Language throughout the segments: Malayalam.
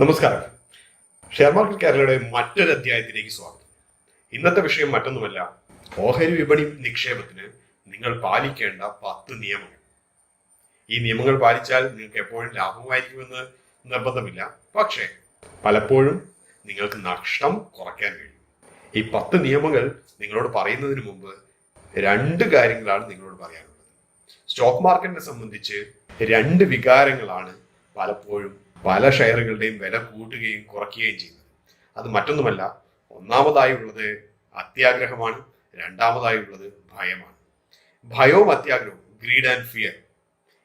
നമസ്കാരം. ഷെയർ മാർക്കറ്റ് കേരളയുടെ മറ്റൊരു അധ്യായത്തിലേക്ക് സ്വാഗതം. ഇന്നത്തെ വിഷയം മറ്റൊന്നുമല്ല ഓഹരി വിപണി നിക്ഷേപത്തിന് നിങ്ങൾ പാലിക്കേണ്ട പത്ത് നിയമങ്ങൾ. ഈ നിയമങ്ങൾ പാലിച്ചാൽ നിങ്ങൾക്ക് എപ്പോഴും ലാഭമായിരിക്കുമെന്ന് നിർബന്ധമില്ല. പക്ഷേ പലപ്പോഴും നിങ്ങൾക്ക് നഷ്ടം കുറയ്ക്കാൻ കഴിയും. ഈ പത്ത് നിയമങ്ങൾ നിങ്ങളോട് പറയുന്നതിന് മുമ്പ് രണ്ട് കാര്യങ്ങളാണ് നിങ്ങളോട് പറയാനുള്ളത്. സ്റ്റോക്ക് മാർക്കറ്റിനെ സംബന്ധിച്ച് രണ്ട് വികാരങ്ങളാണ് പലപ്പോഴും പല ഷെയറുകളുടെയും വില കൂട്ടുകയും കുറയ്ക്കുകയും ചെയ്യുന്നത്. അത് മറ്റൊന്നുമല്ല ഒന്നാമതായി ഒന്നാമതായുള്ളത് അത്യാഗ്രഹമാണ് രണ്ടാമതായുള്ളത് ഭയമാണ്. ഭയവും അത്യാഗ്രഹവും ഗ്രീഡ് ആൻഡ് ഫിയർ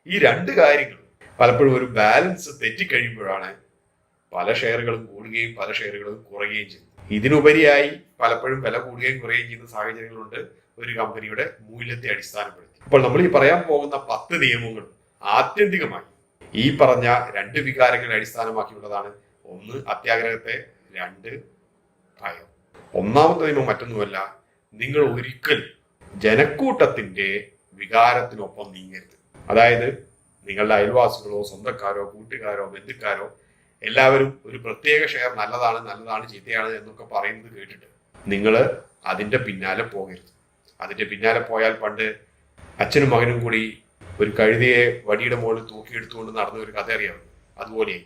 ഈ രണ്ട് കാര്യങ്ങളും പലപ്പോഴും ഒരു ബാലൻസ് തെറ്റിക്കഴിയുമ്പോഴാണ് പല ഷെയറുകളും കൂടുകയും പല ഷെയറുകളും കുറയുകയും ചെയ്യുന്നത്. ഇതിനുപരിയായി പലപ്പോഴും വില കൂടുകയും കുറയുകയും ചെയ്യുന്ന സാഹചര്യങ്ങളുണ്ട് ഒരു കമ്പനിയുടെ മൂല്യത്തെ അടിസ്ഥാനപ്പെടുത്തി. അപ്പോൾ നമ്മൾ ഈ പറയാൻ പോകുന്ന പത്ത് നിയമങ്ങളും ആത്യന്തികമായി ഈ പറഞ്ഞ രണ്ട് വികാരങ്ങളെ അടിസ്ഥാനമാക്കിയുള്ളതാണ്. ഒന്ന് അത്യാഗ്രഹത്തെ രണ്ട് ഭയം. ഒന്നാമത്തെ നിയമം മറ്റൊന്നുമല്ല നിങ്ങൾ ഒരിക്കലും ജനക്കൂട്ടത്തിന്റെ വികാരത്തിനൊപ്പം നീങ്ങരുത്. അതായത് നിങ്ങളുടെ അയൽവാസികളോ സ്വന്തക്കാരോ കൂട്ടുകാരോ ബന്ധുക്കാരോ എല്ലാവരും ഒരു പ്രത്യേക ഷെയർ നല്ലതാണ് നല്ലതാണ് ചീത്തയാണ് എന്നൊക്കെ പറയുന്നത് കേട്ടിട്ട് നിങ്ങൾ അതിന്റെ പിന്നാലെ പോകരുത്. അതിന്റെ പിന്നാലെ പോയാൽ പണ്ട് അച്ഛനും മകനും കൂടി ഒരു കഴുതിയെ വടിയുടെ മുകളിൽ തൂക്കിയെടുത്തുകൊണ്ട് നടന്ന ഒരു കഥ അറിയാം. അതുപോലെ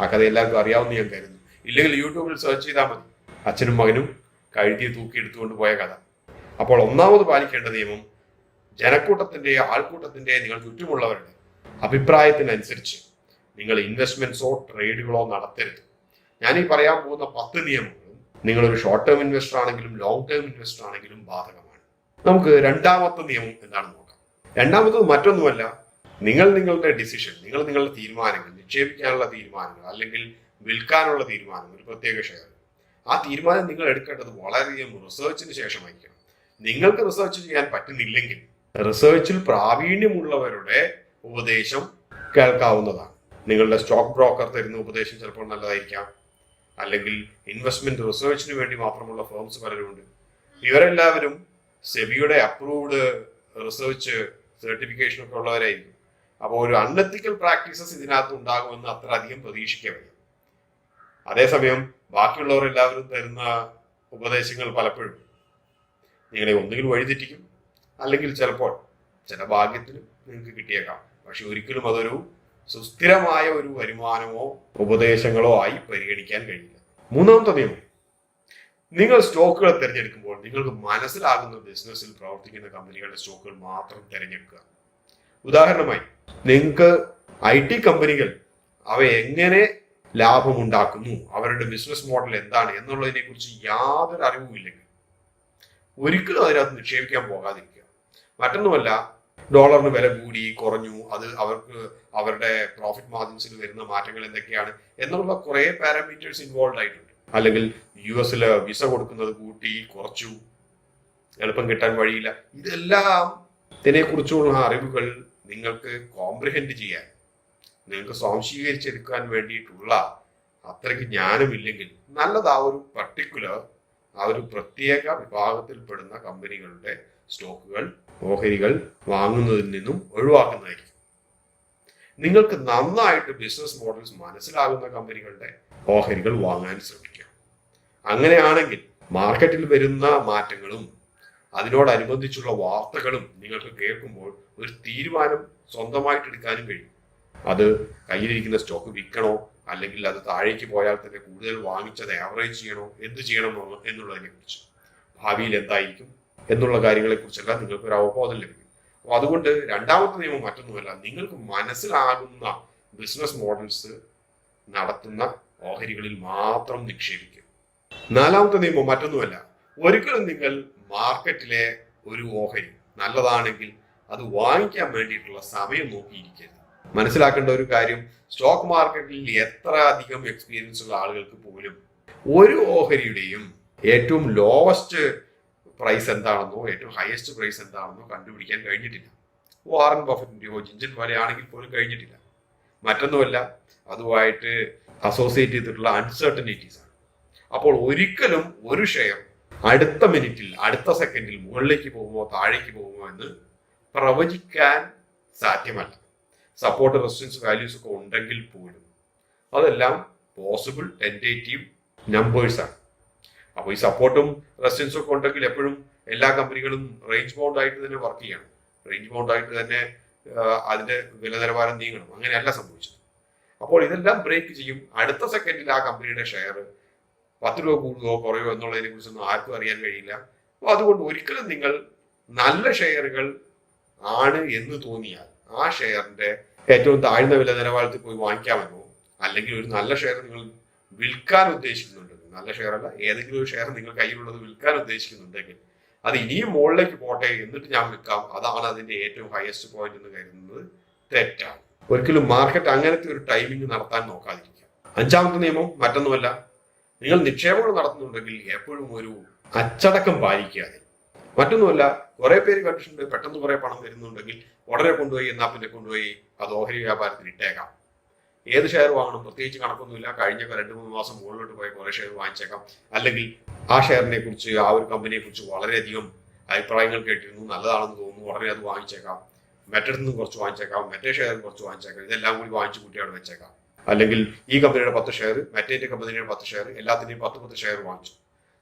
ആ കഥ എല്ലാവർക്കും അറിയാവുന്ന ഞാൻ കരുതുന്നു. ഇല്ലെങ്കിൽ യൂട്യൂബിൽ സെർച്ച് ചെയ്താൽ മതി. അച്ഛനും മകനും കഴുതിയെ തൂക്കിയെടുത്തുകൊണ്ട് പോയ കഥ. അപ്പോൾ ഒന്നാമത് പാലിക്കേണ്ട നിയമം ജനക്കൂട്ടത്തിന്റെ ആൾക്കൂട്ടത്തിന്റെ നിങ്ങൾ ചുറ്റുമുള്ളവരുടെ അഭിപ്രായത്തിനനുസരിച്ച് നിങ്ങൾ ഇൻവെസ്റ്റ്മെന്റ്സോ ട്രേഡുകളോ നടത്തരുത്. ഈ പറയാൻ പോകുന്ന പത്ത് നിയമങ്ങളും നിങ്ങളൊരു ഷോർട്ട് ടേം ഇൻവെസ്റ്റർ ആണെങ്കിലും ലോങ് ടേം ഇൻവെസ്റ്റർ ആണെങ്കിലും ബാധകമാണ്. നമുക്ക് രണ്ടാമത്തെ നിയമം എന്താണെന്ന് രണ്ടാമത്തത് മറ്റൊന്നുമല്ല നിങ്ങൾ നിങ്ങളുടെ ഡിസിഷൻ നിങ്ങൾ നിങ്ങളുടെ തീരുമാനങ്ങൾ നിക്ഷേപിക്കാനുള്ള തീരുമാനങ്ങൾ അല്ലെങ്കിൽ വിൽക്കാനുള്ള തീരുമാനങ്ങൾ ഒരു പ്രത്യേക ഷെയർ ആ തീരുമാനം നിങ്ങൾ എടുക്കേണ്ടത് വളരെയധികം റിസർച്ചിന് ശേഷമായിരിക്കണം. നിങ്ങൾക്ക് റിസർച്ച് ചെയ്യാൻ പറ്റുന്നില്ലെങ്കിൽ റിസർച്ചിൽ പ്രാവീണ്യമുള്ളവരുടെ ഉപദേശം കേൾക്കാവുന്നതാണ്. നിങ്ങളുടെ സ്റ്റോക്ക് ബ്രോക്കർ തരുന്ന ഉപദേശം ചിലപ്പോൾ നല്ലതായിരിക്കാം. അല്ലെങ്കിൽ ഇൻവെസ്റ്റ്മെന്റ് റിസർച്ചിന് വേണ്ടി മാത്രമുള്ള ഫേംസ് പലരുമുണ്ട്. ഇവരെല്ലാവരും സെബിയുടെ അപ്രൂവ്ഡ് റിസർച്ച് സർട്ടിഫിക്കേഷൻ ഒക്കെ ഉള്ളവരായിരിക്കും. അപ്പോൾ ഒരു അൺഎത്തിക്കൽ പ്രാക്ടീസസ് ഇതിനകത്ത് ഉണ്ടാകുമെന്ന് അത്ര അധികം പ്രതീക്ഷിക്കാൻ അതേസമയം ബാക്കിയുള്ളവർ എല്ലാവരും തരുന്ന ഉപദേശങ്ങൾ പലപ്പോഴും നിങ്ങളെ ഒന്നുകിൽ വഴിതെറ്റിക്കും അല്ലെങ്കിൽ ചിലപ്പോൾ ചില ഭാഗ്യത്തിന് നിങ്ങൾക്ക് കിട്ടിയേക്കാം. പക്ഷെ ഒരിക്കലും അതൊരു സുസ്ഥിരമായ ഒരു വരുമാനമോ ഉപദേശങ്ങളോ ആയി പരിഗണിക്കാൻ കഴിയില്ല. മൂന്നാമത്തെ നിയമം. നിങ്ങൾ സ്റ്റോക്കുകൾ തിരഞ്ഞെടുക്കുമ്പോൾ നിങ്ങൾക്ക് മനസ്സിലാകുന്ന ബിസിനസ്സിൽ പ്രവർത്തിക്കുന്ന കമ്പനികളുടെ സ്റ്റോക്കുകൾ മാത്രം തിരഞ്ഞെടുക്കുക. ഉദാഹരണമായി നിങ്ങൾക്ക് ഐ ടി കമ്പനികൾ അവ എങ്ങനെ ലാഭമുണ്ടാക്കുന്നു അവരുടെ ബിസിനസ് മോഡൽ എന്താണ് എന്നുള്ളതിനെ കുറിച്ച് യാതൊരു അറിവുമില്ലെങ്കിൽ ഒരിക്കലും അതിനകത്ത് നിക്ഷേപിക്കാൻ പോകാതിരിക്കുക. മറ്റൊന്നുമല്ല ഡോളറിന് വില കൂടി കുറഞ്ഞു അത് അവർക്ക് അവരുടെ പ്രോഫിറ്റ് മാർജിൻസിൽ വരുന്ന മാറ്റങ്ങൾ എന്തൊക്കെയാണ് എന്നുള്ള കുറേ പാരാമീറ്റേഴ്സ് ഇൻവോൾവ് ആയിട്ടുണ്ട്. അല്ലെങ്കിൽ യു എസിൽ വിസ കൊടുക്കുന്നത് കൂട്ടി കുറച്ചു. എളുപ്പം കിട്ടാൻ വഴിയില്ല. ഇതെല്ലാം ഇതിനെക്കുറിച്ചുള്ള അറിവുകൾ നിങ്ങൾക്ക് കോംപ്രിഹെൻഡ് ചെയ്യാൻ നിങ്ങൾക്ക് സ്വാംശീകരിച്ചെടുക്കാൻ വേണ്ടിയിട്ടുള്ള അത്രയ്ക്ക് ജ്ഞാനമില്ലെങ്കിൽ നല്ലത് ആ ഒരു പർട്ടിക്കുലർ ആ ഒരു പ്രത്യേക വിഭാഗത്തിൽപ്പെടുന്ന കമ്പനികളുടെ സ്റ്റോക്കുകൾ ഓഹരികൾ വാങ്ങുന്നതിൽ നിന്നും ഒഴിവാക്കുന്നതായിരിക്കും. നിങ്ങൾക്ക് നന്നായിട്ട് ബിസിനസ് മോഡൽസ് മനസ്സിലാകുന്ന കമ്പനികളുടെ ഓഹരികൾ വാങ്ങാൻ ശ്രമിക്കുക അങ്ങനെയാണെങ്കിൽ മാർക്കറ്റിൽ വരുന്ന മാറ്റങ്ങളും അതിനോടനുബന്ധിച്ചുള്ള വാർത്തകളും നിങ്ങൾക്ക് കേൾക്കുമ്പോൾ ഒരു തീരുമാനം സ്വന്തമായിട്ട് എടുക്കാനും കഴിയും. അത് കയ്യിലിരിക്കുന്ന സ്റ്റോക്ക് വിൽക്കണോ? അല്ലെങ്കിൽ അത് താഴേക്ക് പോയാൽ തന്നെ കൂടുതൽ വാങ്ങിച്ചത് ആവറേജ് ചെയ്യണോ? എന്ത് ചെയ്യണം എന്നുള്ളതിനെ കുറിച്ച് ഭാവിയിൽ എന്തായിരിക്കും എന്നുള്ള കാര്യങ്ങളെ കുറിച്ചെല്ലാം നിങ്ങൾക്ക് ഒരു അവബോധം ലഭിക്കും. അപ്പോൾ അതുകൊണ്ട് രണ്ടാമത്തെ നിയമം മറ്റൊന്നുമല്ല നിങ്ങൾക്ക് മനസ്സിലാകുന്ന ബിസിനസ് മോഡൽസ് നടത്തുന്ന ഓഹരികളിൽ മാത്രം നിക്ഷേപിക്കുക. നാലാമത്തെ നിയമം മറ്റൊന്നുമല്ല. ഒരിക്കലും നിങ്ങൾ മാർക്കറ്റിലെ ഒരു ഓഹരി നല്ലതാണെങ്കിൽ അത് വാങ്ങിക്കാൻ വേണ്ടിയിട്ടുള്ള സമയം നോക്കിയിരിക്കരുത്. മനസ്സിലാക്കേണ്ട ഒരു കാര്യം സ്റ്റോക്ക് മാർക്കറ്റിൽ എത്ര അധികം എക്സ്പീരിയൻസ് ഉള്ള ആളുകൾക്ക് പോലും ഒരു ഓഹരിയുടെയും ഏറ്റവും ലോവസ്റ്റ് പ്രൈസ് എന്താണെന്നോ ഏറ്റവും ഹയസ്റ്റ് പ്രൈസ് എന്താണെന്നോ കണ്ടുപിടിക്കാൻ കഴിഞ്ഞിട്ടില്ല. വാറൻ ബഫറ്റിന്റെയോ ജിഞ്ചൻ വലയാണെങ്കിൽ പോലും കഴിഞ്ഞിട്ടില്ല. മറ്റൊന്നുമല്ല അതുമായിട്ട് അസോസിയേറ്റ് ചെയ്തിട്ടുള്ള അൺസർട്ടനിറ്റീസ് ആണ്. അപ്പോൾ ഒരിക്കലും ഒരു ഷെയർ അടുത്ത മിനിറ്റിൽ അടുത്ത സെക്കൻഡിൽ മുകളിലേക്ക് പോകുമോ താഴേക്ക് പോകുമോ എന്ന് പ്രവചിക്കാൻ സാധ്യമല്ല. സപ്പോർട്ട് റെസിസ്റ്റൻസ് വാല്യൂസ് ഒക്കെ ഉണ്ടെങ്കിൽ പോലും അതെല്ലാം പോസിബിൾ ടെന്റേറ്റീവ് നമ്പേഴ്സ് ആണ്. അപ്പോൾ ഈ സപ്പോർട്ടും റെസിസ്റ്റൻസും ഒക്കെ ഉണ്ടെങ്കിൽ എപ്പോഴും എല്ലാ കമ്പനികളും റേഞ്ച് ബൗണ്ട് ആയിട്ട് തന്നെ വർക്ക് ചെയ്യണം. റേഞ്ച് ബൗണ്ട് ആയിട്ട് തന്നെ അതിന്റെ വില നിലവാരം നീങ്ങണം. അങ്ങനെയല്ല സംഭവിച്ചത്. അപ്പോൾ ഇതെല്ലാം ബ്രേക്ക് ചെയ്യും. അടുത്ത സെക്കൻഡിൽ ആ കമ്പനിയുടെ ഷെയർ പത്ത് രൂപ കൂടുകയോ കുറയോ എന്നുള്ളതിനെ കുറിച്ചൊന്നും ആർക്കും അറിയാൻ കഴിയില്ല. അപ്പോൾ അതുകൊണ്ട് ഒരിക്കലും നിങ്ങൾ നല്ല ഷെയറുകൾ ആണ് എന്ന് തോന്നിയാൽ ആ ഷെയറിന്റെ ഏറ്റവും താഴ്ന്ന വില നിലവാരത്തിൽ പോയി വാങ്ങിക്കാമെന്നോ അല്ലെങ്കിൽ ഒരു നല്ല ഷെയർ നിങ്ങൾ വിൽക്കാൻ ഉദ്ദേശിക്കുന്നുണ്ടെങ്കിൽ നല്ല ഷെയർ അല്ല ഏതെങ്കിലും ഒരു ഷെയർ നിങ്ങൾ കയ്യിലുള്ളത് വിൽക്കാൻ ഉദ്ദേശിക്കുന്നുണ്ടെങ്കിൽ അത് ഇനിയും മുകളിലേക്ക് പോട്ടെ എന്നിട്ട് ഞാൻ വിൽക്കാം. അതാണ് അതിന്റെ ഏറ്റവും ഹയസ്റ്റ് പോയിന്റ് എന്ന് കരുതുന്നത്. തെറ്റാണ്. ഒരിക്കലും മാർക്കറ്റ് അങ്ങനത്തെ ഒരു ടൈമിംഗ് നടത്താൻ നോക്കാതിരിക്കുക. അഞ്ചാമത്തെ നിയമം മറ്റൊന്നുമല്ല. നിങ്ങൾ നിക്ഷേപങ്ങൾ നടത്തുന്നുണ്ടെങ്കിൽ എപ്പോഴും ഒരു അച്ചടക്കം പാലിക്കാതെ. മറ്റൊന്നുമല്ല കുറെ പേര് കണ്ടിട്ടുണ്ട് പെട്ടെന്ന് കുറെ പണം വരുന്നുണ്ടെങ്കിൽ ഉടനെ കൊണ്ടുപോയി എന്നാ പിന്നെ കൊണ്ടുപോയി അത് ഓഹരി വ്യാപാരത്തിൽ ഇട്ടേക്കാം. ഏത് ഷെയർ വാങ്ങണം? പ്രത്യേകിച്ച് കണക്കൊന്നുമില്ല. കഴിഞ്ഞ രണ്ട് മൂന്ന് മാസം മുകളിലോട്ട് പോയി കുറെ ഷെയർ വാങ്ങിച്ചേക്കാം. അല്ലെങ്കിൽ ആ ഷെയറിനെ കുറിച്ച് ആ ഒരു കമ്പനിയെ കുറിച്ച് വളരെയധികം അഭിപ്രായങ്ങൾ കേട്ടിരുന്നു. നല്ലതാണെന്ന് തോന്നുന്നു. ഉടനെ അത് വാങ്ങിച്ചേക്കാം. മറ്റിടത്തു നിന്ന് കുറച്ച് വാങ്ങിച്ചേക്കാം. മറ്റേ ഷെയർ കുറച്ച് വാങ്ങിച്ചേക്കാം. ഇതെല്ലാം കൂടി വാങ്ങിച്ചു കൂട്ടി അവിടെ വെച്ചേക്കാം. അല്ലെങ്കിൽ ഈ കമ്പനിയുടെ പത്ത് ഷെയർ മറ്റേ കമ്പനിയുടെ പത്ത് ഷെയർ എല്ലാത്തിന്റെയും പത്ത് പത്ത് ഷെയർ വാങ്ങിച്ചു.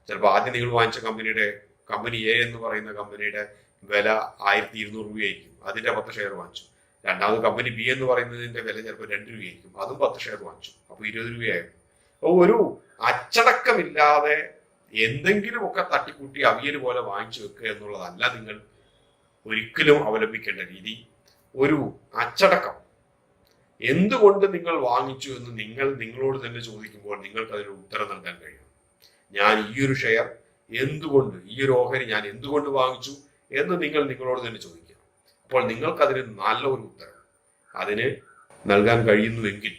ചിലപ്പോൾ ആദ്യം നിങ്ങൾ വാങ്ങിച്ച കമ്പനിയുടെ കമ്പനി എ എന്ന് പറയുന്ന കമ്പനിയുടെ വില ആയിരത്തി ഇരുന്നൂറ് രൂപയായിരിക്കും. അതിന്റെ പത്ത് ഷെയർ വാങ്ങിച്ചു. രണ്ടാമത് കമ്പനി ബി എന്ന് പറയുന്നതിന്റെ വില ചിലപ്പോൾ രണ്ട് രൂപയായിരിക്കും. അതും പത്ത് ഷെയർ വാങ്ങിച്ചു. അപ്പോൾ ഇരുപത് രൂപയായിരുന്നു. അപ്പോൾ ഒരു അച്ചടക്കമില്ലാതെ എന്തെങ്കിലുമൊക്കെ തട്ടിക്കൂട്ടി അവിയൽ പോലെ വാങ്ങിച്ചു വെക്കുക എന്നുള്ളതല്ല നിങ്ങൾ ഒരിക്കലും അവലംബിക്കേണ്ട രീതി. ഒരു അച്ചടക്കം. എന്തുകൊണ്ട് നിങ്ങൾ വാങ്ങിച്ചു എന്ന് നിങ്ങൾ നിങ്ങളോട് തന്നെ ചോദിക്കുമ്പോൾ നിങ്ങൾക്ക് അതിന് ഉത്തരം നൽകാൻ കഴിയും. ഞാൻ ഈ ഒരു ഷെയർ എന്തുകൊണ്ട് ഈ ഒരു ഓഹരി ഞാൻ എന്തുകൊണ്ട് വാങ്ങിച്ചു എന്ന് നിങ്ങൾ നിങ്ങളോട് തന്നെ ചോദിക്കുക. അപ്പോൾ നിങ്ങൾക്ക് അതിന് നല്ല ഒരു ഉത്തരം. അതിന് നൽകാൻ കഴിയുന്നുവെങ്കിൽ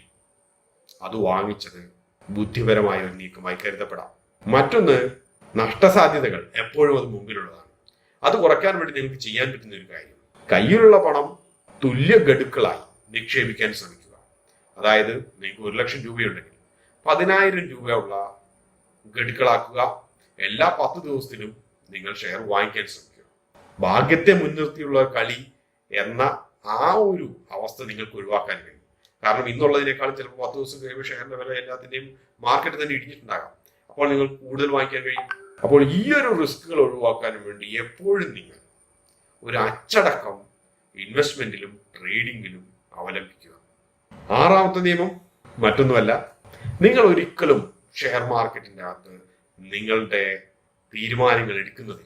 അത് വാങ്ങിച്ചത് ബുദ്ധിപരമായ ഒരു നീക്കമായി കരുതപ്പെടാം. മറ്റൊന്ന് നഷ്ടസാധ്യതകൾ എപ്പോഴും അത് മുമ്പിലുള്ളതാണ്. അത് കുറയ്ക്കാൻ വേണ്ടി നിങ്ങൾക്ക് ചെയ്യാൻ പറ്റുന്ന ഒരു കാര്യം കയ്യിലുള്ള പണം തുല്യ ഗഡുക്കളായി നിക്ഷേപിക്കാൻ ശ്രമിക്കുക. അതായത് നിങ്ങൾക്ക് ഒരു ലക്ഷം രൂപയുണ്ടെങ്കിൽ പതിനായിരം രൂപയുള്ള ഗഡുക്കളാക്കുക. എല്ലാ പത്ത് ദിവസത്തിലും നിങ്ങൾ ഷെയർ വാങ്ങിക്കാൻ ശ്രമിക്കുക. ഭാഗ്യത്തെ മുൻനിർത്തിയുള്ള കളി എന്ന ആ ഒരു അവസ്ഥ നിങ്ങൾക്ക് ഒഴിവാക്കാൻ കഴിയും. കാരണം ഇന്നുള്ളതിനേക്കാളും ചിലപ്പോൾ പത്ത് ദിവസം കഴിയുമ്പോൾ ഷെയറിന്റെ വില എല്ലാത്തിന്റെയും മാർക്കറ്റ് തന്നെ ഇടിഞ്ഞിട്ടുണ്ടാകാം. അപ്പോൾ നിങ്ങൾ കൂടുതൽ വാങ്ങിക്കാൻ കഴിയും. അപ്പോൾ ഈ ഒരു റിസ്കുകൾ ഒഴിവാക്കാനും വേണ്ടി എപ്പോഴും നിങ്ങൾ ഒരു അച്ചടക്കം ഇൻവെസ്റ്റ്മെന്റിലും ട്രേഡിങ്ങിലും അവലംബിക്കുക. ആറാമത്തെ നിയമം മറ്റൊന്നുമല്ല. നിങ്ങൾ ഒരിക്കലും ഷെയർ മാർക്കറ്റിന്റെ അകത്ത് നിങ്ങളുടെ തീരുമാനങ്ങൾ എടുക്കുന്നത്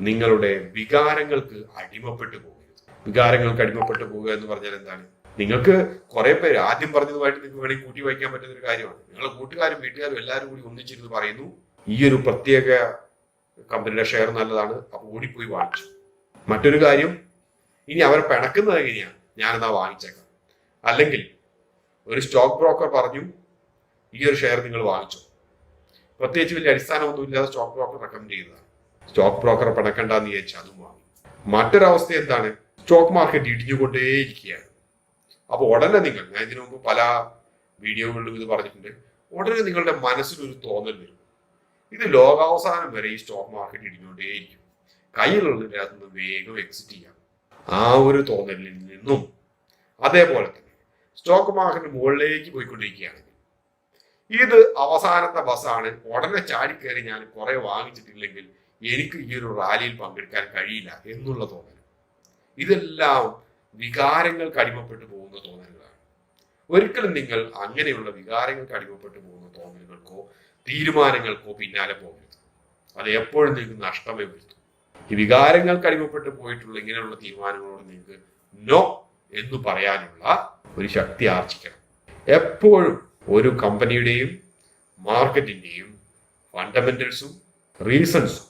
നിങ്ങളുടെ വികാരങ്ങൾക്ക് അടിമപ്പെട്ടു പോകരുത്. വികാരങ്ങൾക്ക് അടിമപ്പെട്ടു പോവുക എന്ന് പറഞ്ഞാൽ എന്താണ്? നിങ്ങൾക്ക് കുറെ പേര് ആദ്യം പറഞ്ഞതുമായിട്ട് നിങ്ങൾക്ക് വേണമെങ്കിൽ കൂട്ടി വായിക്കാൻ പറ്റുന്ന ഒരു കാര്യമാണ്. നിങ്ങളെ കൂട്ടുകാരും വീട്ടുകാരും എല്ലാവരും കൂടി ഒന്നിച്ചിരുന്ന് പറയുന്നു ഈ ഒരു പ്രത്യേക കമ്പനിയുടെ ഷെയർ നല്ലതാണ് അപ്പൊ ഓടിപ്പോയി വാങ്ങിച്ചു. മറ്റൊരു കാര്യം ഇനി അവരെ പിണക്കുന്നത് എങ്ങനെയാണ്? ഞാനെന്നാ വാങ്ങിച്ചേക്കാം. അല്ലെങ്കിൽ ഒരു സ്റ്റോക്ക് ബ്രോക്കർ പറഞ്ഞു ഈ ഒരു ഷെയർ നിങ്ങൾ വാങ്ങിച്ചു. പ്രത്യേകിച്ച് വലിയ അടിസ്ഥാനമൊന്നുമില്ലാതെ സ്റ്റോക്ക് ബ്രോക്കർ റെക്കമെൻഡ് ചെയ്തതാണ്. സ്റ്റോക്ക് ബ്രോക്കർ പടക്കണ്ടെന്ന് ചോദിച്ചാൽ അതും വാങ്ങി. മറ്റൊരവസ്ഥ എന്താണ്? സ്റ്റോക്ക് മാർക്കറ്റ് ഇടിഞ്ഞുകൊണ്ടേയിരിക്കുകയാണ്. അപ്പോൾ ഉടനെ നിങ്ങൾ ഞാൻ ഇതിനു മുമ്പ് പല വീഡിയോകളിലും ഇത് പറഞ്ഞിട്ടുണ്ട് ഉടനെ നിങ്ങളുടെ മനസ്സിലൊരു തോന്നൽ വരും. ഇത് ലോകാവസാനം വരെ ഈ സ്റ്റോക്ക് മാർക്കറ്റ് ഇടിഞ്ഞുകൊണ്ടേയിരിക്കും. കയ്യിലുള്ളതിന്റെ അകത്ത് നിന്ന് വേഗം എക്സിറ്റ് ചെയ്യാം. ആ ഒരു തോന്നലിൽ നിന്നും അതേപോലെ തന്നെ സ്റ്റോക്ക് മാർക്കറ്റ് മുകളിലേക്ക് പോയിക്കൊണ്ടിരിക്കുകയാണ്. ഇത് അവസാനത്തെ ബസ്സാണ് ഉടനെ ചാടിക്കയറി ഞാൻ കുറെ വാങ്ങിച്ചിട്ടില്ലെങ്കിൽ എനിക്ക് ഈ ഒരു റാലിയിൽ പങ്കെടുക്കാൻ കഴിയില്ല എന്നുള്ള തോന്നൽ. ഇതെല്ലാം വികാരങ്ങൾക്ക് അടിമപ്പെട്ടു പോകുന്ന തോന്നലുകളാണ്. ഒരിക്കലും നിങ്ങൾ അങ്ങനെയുള്ള വികാരങ്ങൾക്ക് അടിമപ്പെട്ടു പോകുന്ന തോന്നലുകൾക്കോ തീരുമാനങ്ങൾക്കോ പിന്നാലെ പോകരുത്. അത് എപ്പോഴും നിങ്ങൾക്ക് നഷ്ടമേ വരുത്തും. ഈ വികാരങ്ങൾക്ക് അടിമപ്പെട്ടു പോയിട്ടുള്ള ഇങ്ങനെയുള്ള തീരുമാനങ്ങളോട് നിങ്ങൾക്ക് നോ എന്ന് പറയാനുള്ള ഒരു ശക്തി ആർജിക്കണം. എപ്പോഴും ഒരു കമ്പനിയുടെയും മാർക്കറ്റിന്റെയും ഫണ്ടമെന്റൽസും റീസൺസും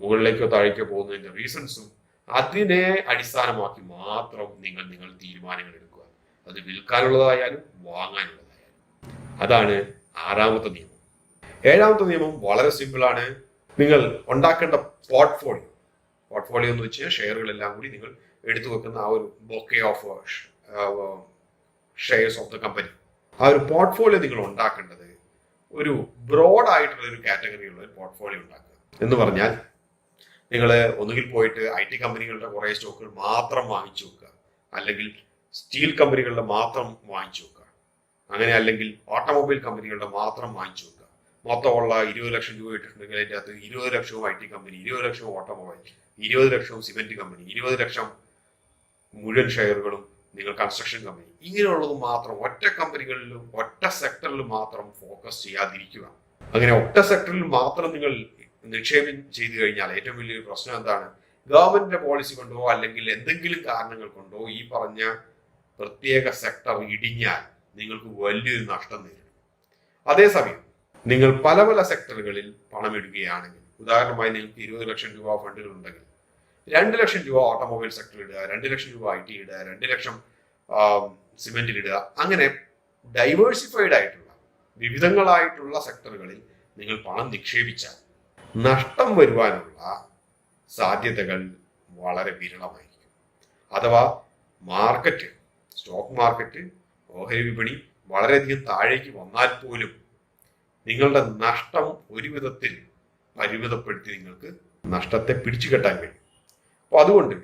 മുകളിലേക്കോ താഴേക്കോ പോകുന്നതിന്റെ റീസൺസും അതിനെ അടിസ്ഥാനമാക്കി മാത്രം നിങ്ങൾ നിങ്ങൾ തീരുമാനങ്ങൾ എടുക്കുക. അത് വിൽക്കാനുള്ളതായാലും വാങ്ങാനുള്ളതായാലും. അതാണ് ആറാമത്തെ നിയമം. ഏഴാമത്തെ നിയമം വളരെ സിമ്പിളാണ് നിങ്ങൾ ഉണ്ടാക്കേണ്ട പോർട്ട്ഫോളിയോ പോർട്ട്ഫോളിയോ എന്ന് വെച്ചാൽ ഷെയറുകളെല്ലാം കൂടി നിങ്ങൾ എടുത്തു വെക്കുന്ന ആ ഒരു bouquet of shares of the company ആ ഒരു പോർട്ട്ഫോളിയോ നിങ്ങൾ ഉണ്ടാക്കേണ്ടത് ഒരു ബ്രോഡ് ആയിട്ടുള്ള ഒരു കാറ്റഗറിയുള്ള ഒരു പോർട്ട്ഫോളിയോ ഉണ്ടാക്കുക. എന്ന് പറഞ്ഞാൽ നിങ്ങൾ ഒന്നുകിൽ പോയിട്ട് ഐ ടി കമ്പനികളുടെ കുറേ സ്റ്റോക്കുകൾ മാത്രം വാങ്ങിച്ചു വെക്കുക. അല്ലെങ്കിൽ സ്റ്റീൽ കമ്പനികളുടെ മാത്രം വാങ്ങിച്ചു വെക്കുക. അങ്ങനെ അല്ലെങ്കിൽ ഓട്ടോമൊബൈൽ കമ്പനികളുടെ മാത്രം വാങ്ങിച്ചു വെക്കുക. മൊത്തമുള്ള ഇരുപത് ലക്ഷം രൂപ ഇട്ടിട്ടുണ്ടെങ്കിൽ അതിന്റെ അകത്ത്. ഇരുപത് ലക്ഷവും ഐ ടി കമ്പനി ഇരുപത് ലക്ഷവും ഓട്ടോമൊബൈൽ ഇരുപത് ലക്ഷവും സിമെന്റ് കമ്പനി ഇരുപത് ലക്ഷം മുഴുവൻ ഷെയറുകളും നിങ്ങൾ കൺസ്ട്രക്ഷൻ കമ്പനി ഇങ്ങനെയുള്ളത് മാത്രം ഒറ്റ കമ്പനികളിലും ഒറ്റ സെക്ടറിൽ മാത്രം ഫോക്കസ് ചെയ്യാതിരിക്കുക. അങ്ങനെ ഒറ്റ സെക്ടറിൽ മാത്രം നിങ്ങൾ നിക്ഷേപം ചെയ്തു കഴിഞ്ഞാൽ ഏറ്റവും വലിയൊരു പ്രശ്നം എന്താണ്? ഗവൺമെന്റിന്റെ പോളിസി കൊണ്ടോ അല്ലെങ്കിൽ എന്തെങ്കിലും കാരണങ്ങൾ കൊണ്ടോ ഈ പറഞ്ഞ പ്രത്യേക സെക്ടർ ഇടിഞ്ഞാൽ നിങ്ങൾക്ക് വലിയൊരു നഷ്ടം നേരിടും. അതേസമയം നിങ്ങൾ പല പല സെക്ടറുകളിൽ പണമിടുകയാണെങ്കിൽ ഉദാഹരണമായി നിങ്ങൾക്ക് ഇരുപത് ലക്ഷം രൂപ ഫണ്ടുകൾ ഉണ്ടെങ്കിൽ രണ്ട് ലക്ഷം രൂപ ഓട്ടോമൊബൈൽ സെക്ടറിൽ ഇടുക രണ്ട് ലക്ഷം രൂപ ഐ ടി ഇടുക രണ്ട് ലക്ഷം സിമെന്റിൽ ഇടുക. അങ്ങനെ ഡൈവേഴ്സിഫൈഡ് ആയിട്ടുള്ള വിവിധങ്ങളായിട്ടുള്ള സെക്ടറുകളിൽ നിങ്ങൾ പണം നിക്ഷേപിച്ചാൽ നഷ്ടം വരുവാനുള്ള സാധ്യതകൾ വളരെ വിരളമായിരിക്കും. അഥവാ മാർക്കറ്റ് സ്റ്റോക്ക് മാർക്കറ്റ് ഓഹരി വിപണി വളരെയധികം താഴേക്ക് വന്നാൽ പോലും നിങ്ങളുടെ നഷ്ടം ഒരു വിധത്തിൽ പരിമിതപ്പെടുത്തി നിങ്ങൾക്ക് നഷ്ടത്തെ പിടിച്ചു കെട്ടാൻ കഴിയും. അപ്പോൾ അതുകൊണ്ട്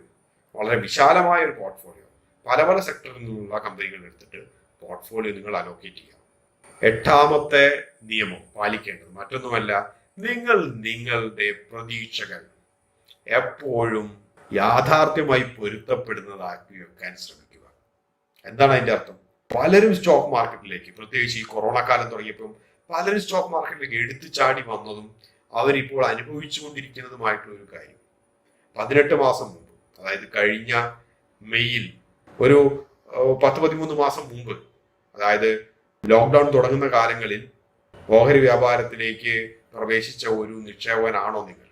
വളരെ വിശാലമായ ഒരു പോർട്ട്ഫോളിയോ പല പല സെക്ടറിൽ നിന്നുള്ള കമ്പനികൾ എടുത്തിട്ട് പോർട്ട്ഫോളിയോ നിങ്ങൾ അലോക്കേറ്റ് ചെയ്യാം. എട്ടാമത്തെ നിയമം പാലിക്കേണ്ടത് മറ്റൊന്നുമല്ല നിങ്ങൾ നിങ്ങളുടെ പ്രതീക്ഷകൾ എപ്പോഴും യാഥാർത്ഥ്യമായി പൊരുത്തപ്പെടുന്നതാക്കി വെക്കാൻ ശ്രമിക്കുക. എന്താണ് അതിന്റെ അർത്ഥം? പലരും സ്റ്റോക്ക് മാർക്കറ്റിലേക്ക് പ്രത്യേകിച്ച് ഈ കൊറോണ കാലം തുടങ്ങിയപ്പോൾ പലരും സ്റ്റോക്ക് മാർക്കറ്റിലേക്ക് എടുത്തു ചാടി വന്നതും അവരിപ്പോൾ അനുഭവിച്ചുകൊണ്ടിരിക്കുന്നതുമായിട്ടുള്ള ഒരു കാര്യം. പതിനെട്ട് മാസം മുമ്പ് അതായത് കഴിഞ്ഞ മെയ്യിൽ ഒരു പത്ത് പതിമൂന്ന് മാസം മുമ്പ് അതായത് ലോക്ക്ഡൗൺ തുടങ്ങുന്ന കാലങ്ങളിൽ ഓഹരി വ്യാപാരത്തിലേക്ക് പ്രവേശിച്ച ഒരു നിക്ഷേപകനാണോ നിങ്ങൾ?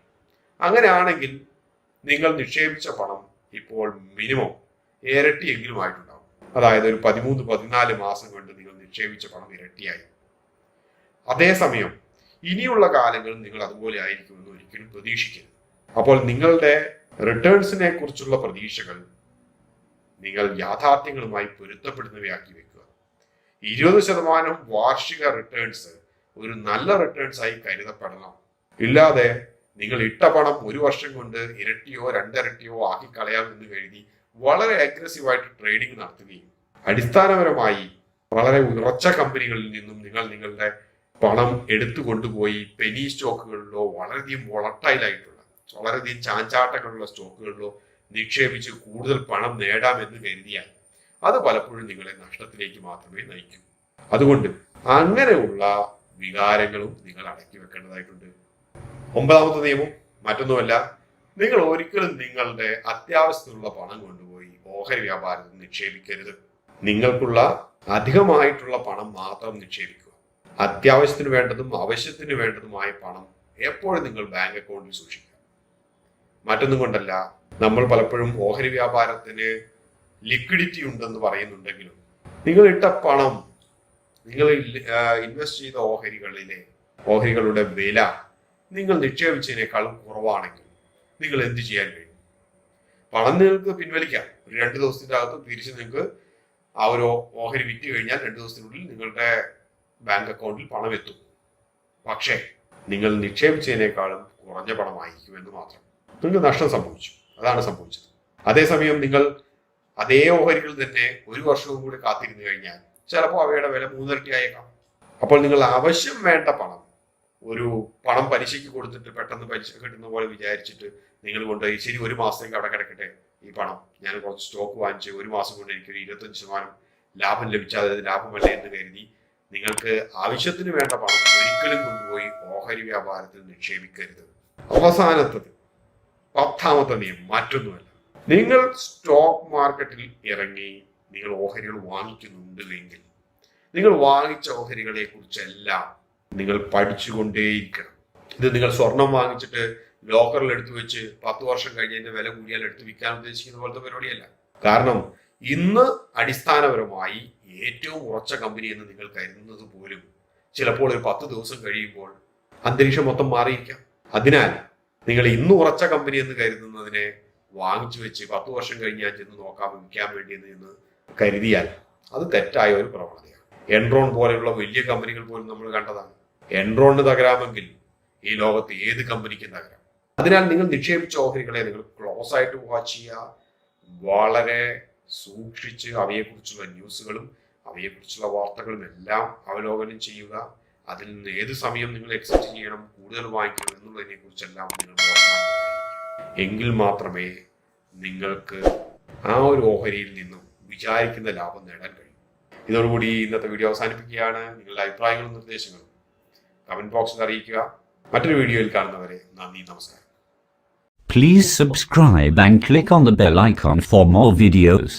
അങ്ങനെയാണെങ്കിൽ നിങ്ങൾ നിക്ഷേപിച്ച പണം ഇപ്പോൾ മിനിമം ഇരട്ടിയെങ്കിലും ആയിട്ടുണ്ടാവും. അതായത് ഒരു പതിമൂന്ന് പതിനാല് മാസം കൊണ്ട് നിങ്ങൾ നിക്ഷേപിച്ച പണം ഇരട്ടിയായി. അതേസമയം ഇനിയുള്ള കാലങ്ങളിൽ നിങ്ങൾ അതുപോലെ ആയിരിക്കുമെന്ന് ഒരിക്കലും പ്രതീക്ഷിക്കരുത്. അപ്പോൾ നിങ്ങളുടെ റിട്ടേൺസിനെ കുറിച്ചുള്ള പ്രതീക്ഷകൾ നിങ്ങൾ യാഥാർത്ഥ്യങ്ങളുമായി പൊരുത്തപ്പെടുന്നവയാക്കി വെക്കുക. ഇരുപത് ശതമാനം വാർഷിക റിട്ടേൺസ് ഒരു നല്ല റിട്ടേൺസ് ആയി കരുതപ്പെടണം. ഇല്ലാതെ നിങ്ങൾ ഇട്ട പണം ഒരു വർഷം കൊണ്ട് ഇരട്ടിയോ രണ്ടിരട്ടിയോ ആക്കി കളയാമെന്ന് കരുതി വളരെ അഗ്രസീവായിട്ട് ട്രേഡിംഗ് നടത്തുകയും അടിസ്ഥാനപരമായി വളരെ ഉറച്ച കമ്പനികളിൽ നിന്നും നിങ്ങൾ നിങ്ങളുടെ പണം എടുത്തു കൊണ്ടുപോയി പെനി സ്റ്റോക്കുകളിലോ വളരെയധികം വോളട്ടൈൽ ആയിട്ടുള്ള വളരെയധികം ചാഞ്ചാട്ടങ്ങളുള്ള സ്റ്റോക്കുകളിലോ നിക്ഷേപിച്ച് കൂടുതൽ പണം നേടാമെന്ന് കരുതിയാൽ അത് പലപ്പോഴും നിങ്ങളെ നഷ്ടത്തിലേക്ക് മാത്രമേ നയിക്കൂ. അതുകൊണ്ട് അങ്ങനെയുള്ള വികാരങ്ങളും നിങ്ങൾ അടക്കി വെക്കേണ്ടതായിട്ടുണ്ട്. ഒമ്പതാമത്തെ നിയമം മറ്റൊന്നുമല്ല നിങ്ങൾ ഒരിക്കലും നിങ്ങളുടെ അത്യാവശ്യത്തിനുള്ള പണം കൊണ്ടുപോയി ഓഹരി വ്യാപാരത്തിൽ നിക്ഷേപിക്കരുത്. നിങ്ങൾക്കുള്ള അധികമായിട്ടുള്ള പണം മാത്രം നിക്ഷേപിക്കുക. അത്യാവശ്യത്തിന് വേണ്ടതും ആവശ്യത്തിന് വേണ്ടതുമായ പണം എപ്പോഴും നിങ്ങൾ ബാങ്ക് അക്കൗണ്ടിൽ സൂക്ഷിക്കുക. മറ്റൊന്നും കൊണ്ടല്ല. നമ്മൾ പലപ്പോഴും ഓഹരി വ്യാപാരത്തിന് ലിക്വിഡിറ്റി ഉണ്ടെന്ന് പറയുന്നുണ്ടെങ്കിലും നിങ്ങൾ ഇട്ട പണം നിങ്ങൾ ഇൻവെസ്റ്റ് ചെയ്ത ഓഹരികളിലെ ഓഹരികളുടെ വില നിങ്ങൾ നിക്ഷേപിച്ചതിനേക്കാളും കുറവാണെങ്കിൽ നിങ്ങൾ എന്ത് ചെയ്യാൻ കഴിയും? പണം നിങ്ങൾക്ക് പിൻവലിക്കാം. ഒരു രണ്ട് ദിവസത്തിന്റെ അകത്ത് തിരിച്ച് നിങ്ങൾക്ക് ആ ഒരു ഓഹരി വിറ്റ് കഴിഞ്ഞാൽ രണ്ട് ദിവസത്തിനുള്ളിൽ നിങ്ങളുടെ ബാങ്ക് അക്കൗണ്ടിൽ പണം എത്തും. പക്ഷേ നിങ്ങൾ നിക്ഷേപിച്ചതിനേക്കാളും കുറഞ്ഞ പണമായിരിക്കും എന്ന് മാത്രം. നിങ്ങൾക്ക് നഷ്ടം സംഭവിച്ചു. അതാണ് സംഭവിച്ചത്. അതേസമയം നിങ്ങൾ അതേ ഓഹരികൾ തന്നെ ഒരു വർഷവും കൂടി കാത്തിരുന്നു കഴിഞ്ഞാൽ ചിലപ്പോൾ അവയുടെ വില മൂന്നിരട്ടി ആയേക്കാം അപ്പോൾ നിങ്ങൾ ആവശ്യം വേണ്ട പണം ഒരു പണം പലിശയ്ക്ക് കൊടുത്തിട്ട് പെട്ടെന്ന് പലിശ കിട്ടുന്ന പോലെ വിചാരിച്ചിട്ട് നിങ്ങൾ കൊണ്ടുപോയി ശരി ഒരു മാസത്തേക്ക് അവിടെ കിടക്കട്ടെ. ഈ പണം ഞാൻ കുറച്ച് സ്റ്റോക്ക് വാങ്ങിച്ച് ഒരു മാസം കൊണ്ട് എനിക്കൊരു ഇരുപത്തഞ്ച് ശതമാനം ലാഭം ലഭിച്ചാൽ അത് ലാഭമല്ല എന്ന് കരുതി നിങ്ങൾക്ക് ആവശ്യത്തിന് വേണ്ട പണം ഒരിക്കലും കൊണ്ടുപോയി ഓഹരി വ്യാപാരത്തിൽ നിക്ഷേപിക്കരുത്. അവസാനത്തത്. പത്താമത്തെ നിയമം മറ്റൊന്നുമല്ല. നിങ്ങൾ സ്റ്റോക്ക് മാർക്കറ്റിൽ ഇറങ്ങി നിങ്ങൾ ഓഹരികൾ വാങ്ങിക്കുന്നുണ്ട് എങ്കിൽ നിങ്ങൾ വാങ്ങിച്ച ഓഹരികളെ കുറിച്ചെല്ലാം നിങ്ങൾ പഠിച്ചുകൊണ്ടേയിരിക്കണം. ഇത് നിങ്ങൾ സ്വർണം വാങ്ങിച്ചിട്ട് ലോക്കറിൽ എടുത്തു വെച്ച് പത്ത് വർഷം കഴിഞ്ഞ് അതിന്റെ വില കൂടിയാൽ എടുത്ത് വിൽക്കാൻ ഉദ്ദേശിക്കുന്ന പോലത്തെ പരിപാടിയല്ല. കാരണം ഇന്ന് അടിസ്ഥാനപരമായി ഏറ്റവും ഉറച്ച കമ്പനി എന്ന് നിങ്ങൾ കരുതുന്നത് പോലും ചിലപ്പോൾ ഒരു പത്ത് ദിവസം കഴിയുമ്പോൾ അന്തരീക്ഷം മൊത്തം മാറിയിരിക്കാം. അതിനാൽ നിങ്ങൾ ഇന്ന് ഉറച്ച കമ്പനി എന്ന് കരുതുന്നതിനെ വാങ്ങിച്ചു വെച്ച് പത്ത് വർഷം കഴിഞ്ഞ് ഞാൻ ചെന്ന് നോക്കാം വിൽക്കാൻ വേണ്ടി എന്ന് കരുതിയാൽ അത് തെറ്റായ ഒരു പ്രവണതയാണ്. എൻഡ്രോൺ പോലെയുള്ള വലിയ കമ്പനികൾ പോലും നമ്മൾ കണ്ടതാണ്. എൻട്രോണിന് തകരാമെങ്കിൽ ഈ ലോകത്ത് ഏത് കമ്പനിക്കും തകരാം. അതിനാൽ നിങ്ങൾ നിക്ഷേപിച്ച ഓഹരികളെ നിങ്ങൾ ക്ലോസ് ആയിട്ട് വാച്ച് ചെയ്യുക. വളരെ സൂക്ഷിച്ച് അവയെക്കുറിച്ചുള്ള ന്യൂസുകളും അവയെക്കുറിച്ചുള്ള വാർത്തകളും എല്ലാം അവലോകനം ചെയ്യുക. അതിൽ നിന്ന് ഏത് സമയം നിങ്ങൾ എക്സിറ്റ് ചെയ്യണം കൂടുതൽ വാങ്ങിക്കണം എന്നുള്ളതിനെ കുറിച്ചെല്ലാം നിങ്ങൾ. എങ്കിൽ മാത്രമേ നിങ്ങൾക്ക് ആ ഒരു ഓഹരിയിൽ നിന്നും വിചാരിക്കുന്ന ലാഭം നേടാൻ കഴിയും ഇതോടുകൂടി ഇന്നത്തെ വീഡിയോ അവസാനിപ്പിക്കുകയാണ് നിങ്ങളുടെ അഭിപ്രായങ്ങളും നിർദ്ദേശങ്ങളും കമന്റ് ബോക്സിൽ അറിയിക്കുക മറ്റൊരു വീഡിയോയിൽ കാണുന്നവരെ നന്ദി നമസ്കാരം Please subscribe and click on the bell icon for more videos.